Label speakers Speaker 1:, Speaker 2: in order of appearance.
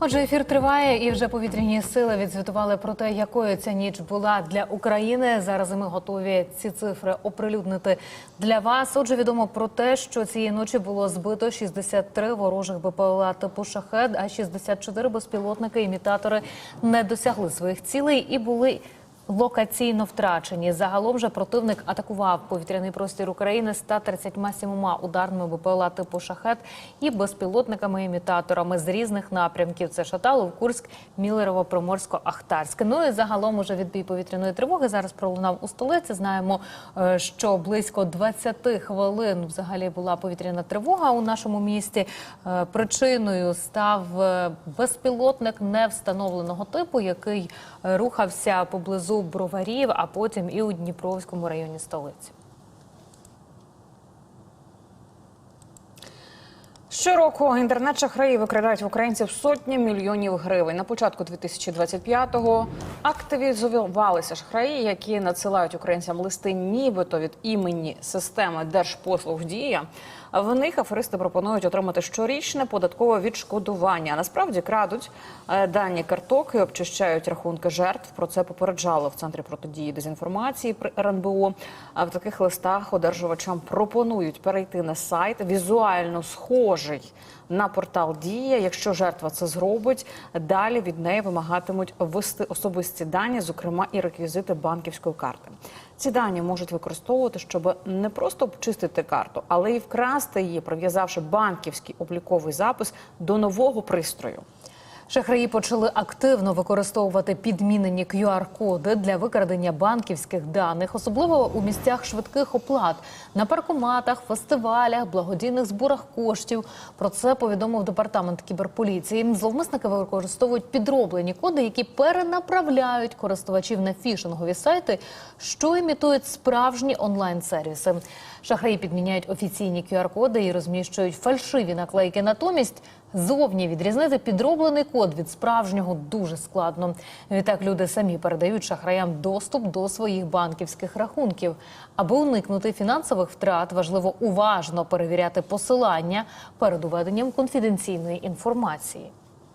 Speaker 1: Отже, ефір триває, і вже повітряні сили відзвітували про те, якою ця ніч була для України. Зараз ми готові ці цифри оприлюднити для вас. Отже, відомо про те, що цієї ночі було збито 63 ворожих БПЛА типу шахед, а 64 безпілотники імітатори не досягли своїх цілей і були. Локаційно втрачені. Загалом же противник атакував повітряний простір України 137 ударними БПЛА типу шахет і безпілотниками-імітаторами з різних напрямків. Це Шаталов, Курськ, Мілерово, Приморсько, Ахтарське. Ну і загалом уже відбій повітряної тривоги зараз пролунав у столиці. Знаємо, е, що близько 20 хвилин взагалі була повітряна тривога у нашому місті. Е, Причиною став е, безпілотник невстановленого типу, який рухався поблизу броварів, а потім і у Дніпровському районі столиці.
Speaker 2: Щороку інтернет-шахраї викрадають в українців сотні мільйонів гривень. На початку 2025-го активізувалися шахраї, які надсилають українцям листи, нібито від імені системи держпослуг Дія. В них аферисти пропонують отримати щорічне податкове відшкодування. Насправді крадуть е, дані карток і обчищають рахунки жертв. Про це попереджало в центрі протидії дезінформації при РНБО. А в таких листах одержувачам пропонують перейти на сайт візуально схожий на портал Дія. Якщо жертва це зробить, далі від неї вимагатимуть ввести особисті дані, зокрема і реквізити банківської карти. Ці дані можуть використовувати, щоб не просто обчистити карту, але й вкрасти її, прив'язавши банківський обліковий запис до нового пристрою.
Speaker 1: Шахраї почали активно використовувати підмінені QR-коди для викрадення банківських даних, особливо у місцях швидких оплат на паркоматах, фестивалях, благодійних зборах коштів. Про це повідомив департамент кіберполіції. Зловмисники використовують підроблені коди, які перенаправляють користувачів на фішингові сайти, що імітують справжні онлайн-сервіси. Шахраї підміняють офіційні QR-коди і розміщують фальшиві наклейки. Натомість зовні відрізнити підроблений код від справжнього дуже складно. Відтак люди самі передають шахраям доступ до своїх банківських рахунків. Аби уникнути фінансових втрат, важливо уважно перевіряти посилання перед уведенням конфіденційної інформації.